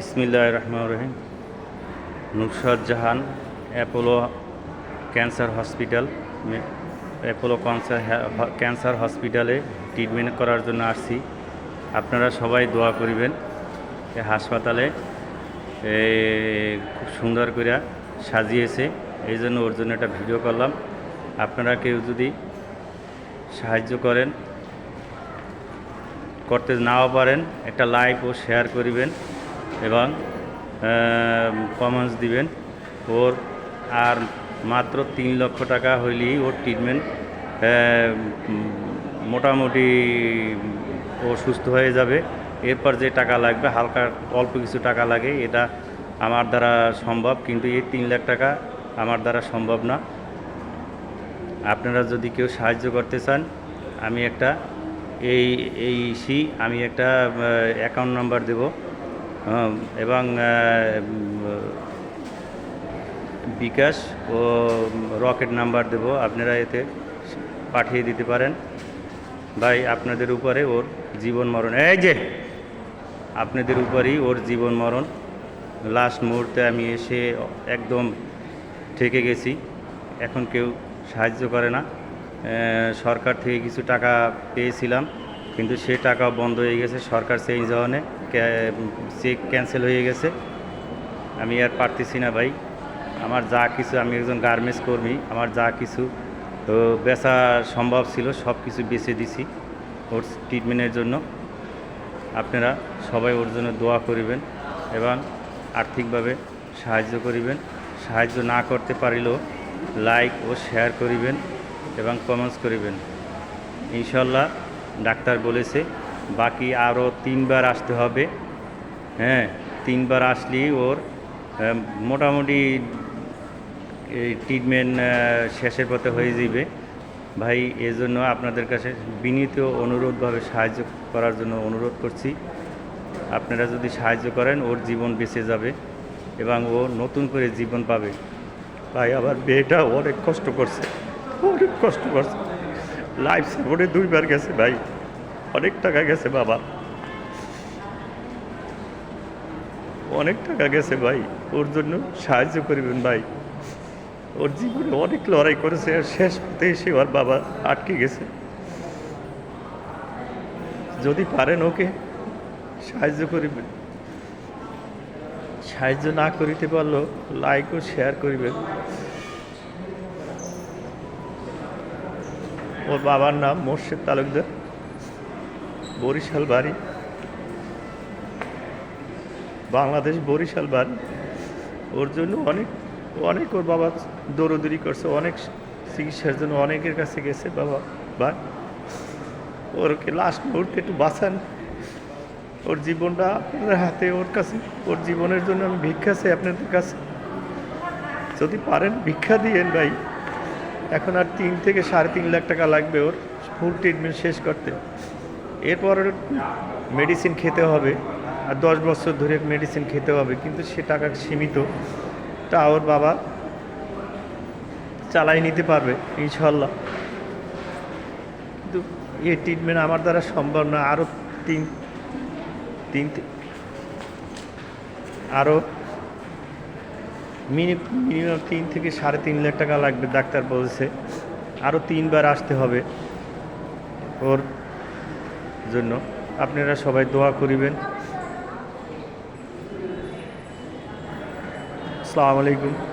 বিসমিল্লাহ রহমান রহিম। Nusrat Jahan, Apollo cancer hospital Apollo cancer cancer হসপিটালে ট্রিটমেন্ট করার জন্য আসছি। আপনারা সবাই দোয়া করিবেন। হাসপাতালে খুব সুন্দর করে সাজিয়েছে, এই জন্য ওর জন্য একটা ভিডিও করলাম। আপনারা কেউ যদি সাহায্য করেন, করতে নাও পারেন, একটা লাইক ও শেয়ার করিবেন। এবং কমেন্টস দিবেন। ওর আর মাত্র তিন লক্ষ টাকা হইলেই ওর ট্রিটমেন্ট মোটামুটি ও সুস্থ হয়ে যাবে। এরপর যে টাকা লাগবে, হালকা অল্প কিছু টাকা লাগে, এটা আমার দ্বারা সম্ভব। কিন্তু এই তিন লাখ টাকা আমার দ্বারা সম্ভব না। আপনারা যদি কেউ সাহায্য করতে চান, আমি একটা এই এই সি, আমি একটা অ্যাকাউন্ট নাম্বার দেব। এবং বিকাশ ও রকেট নাম্বার দেব, আপনারা এতে পাঠিয়ে দিতে পারেন। ভাই, আপনাদের উপরে ওর জীবন মরণ, এই যে, আপনাদের উপরেই ওর জীবন মরণ। লাস্ট মুহূর্তে আমি এসে একদম ঠেকে গেছি, এখন কেউ সাহায্য করে না। সরকার থেকে কিছু টাকা পেয়েছিলাম, কিন্তু সে টাকা বন্ধ হয়ে গেছে, সরকার চেঞ্জ হওয়ানে চেক ক্যান্সেল হয়ে গেছে। আমি আর পারতেছি না ভাই। আমার যা কিছু, আমি একজন গার্মেন্টস কর্মী, আমার যা কিছু বেচা সম্ভব ছিল, সব কিছু বেছে দিছি ওর ট্রিটমেন্টের জন্য। আপনারা সবাই ওর জন্য দোয়া করিবেন এবং আর্থিকভাবে সাহায্য করিবেন। সাহায্য না করতে পারিলেও লাইক ও শেয়ার করিবেন এবং কমেন্টস করিবেন। ইনশাল্লাহ ডাক্তার বলেছে বাকি আরও তিনবার আসতে হবে। হ্যাঁ তিনবার আসলেই ওর মোটামুটি এই ট্রিটমেন্ট শেষের পথে হয়ে যাবে। ভাই, এজন্য আপনাদের কাছে বিনীত অনুরোধভাবে সাহায্য করার জন্য অনুরোধ করছি। আপনারা যদি সাহায্য করেন, ওর জীবন বেঁচে যাবে এবং ও নতুন করে জীবন পাবে। ভাই আবার মেয়েটা অনেক কষ্ট করছে, অনেক কষ্ট করছে। লাইফ সাপোর্টে দুইবার গেছে ভাই। অনেক টাকা গেছে বাবা। অনেক টাকা গেছে ভাই। ওর জন্য সাহায্য করিবেন ভাই। ওর জীবনে অনেক লড়াই করেছে আর শেষ পথে এসে ওর বাবা আটকে গেছে। যদি পারেন ওকে সাহায্য করিবেন। সাহায্য না করিতে পারলেও লাইক ও শেয়ার করিবেন। ওর বাবার নাম মোর্শেদ তালুকদার। বরিশাল বাড়ি। বাংলাদেশ বরিশাল বাড়ি। ওর জন্য অনেক অনেক ওর বাবা দৌড়দৌড়ি করছে, অনেক চিকিৎসার জন্য অনেকের কাছে গেছে বাবা ভাই ওরকে লাস্ট মুহূর্তে একটু বাঁচান। ওর জীবনটা আপনাদের হাতে, ওর কাছে, ওর জীবনের জন্য আমি ভিক্ষা চাই আপনাদের কাছে। যদি পারেন ভিক্ষা দিয়েন ভাই। এখন আর তিন থেকে সাড়ে তিন লাখ টাকা লাগবে ওর ফুল ট্রিটমেন্ট শেষ করতে। এরপর মেডিসিন খেতে হবে, আর দশ বছর ধরে মেডিসিন খেতে হবে, কিন্তু সে টাকা সীমিত। তা ওর বাবা চালাই নিতে পারবে ইনশাল্লাহ কিন্তু এই ট্রিটমেন্ট আমার দ্বারা সম্ভব না আরও তিন তিন আরও মিনিমাম তিন থেকে সাড়ে তিন লাখ টাকা লাগবে, ডাক্তার বলছে। আরও তিনবার আসতে হবে। ওর জন্য আপনারা সবাই দোয়া করিবেন। আসসালামু আলাইকুম।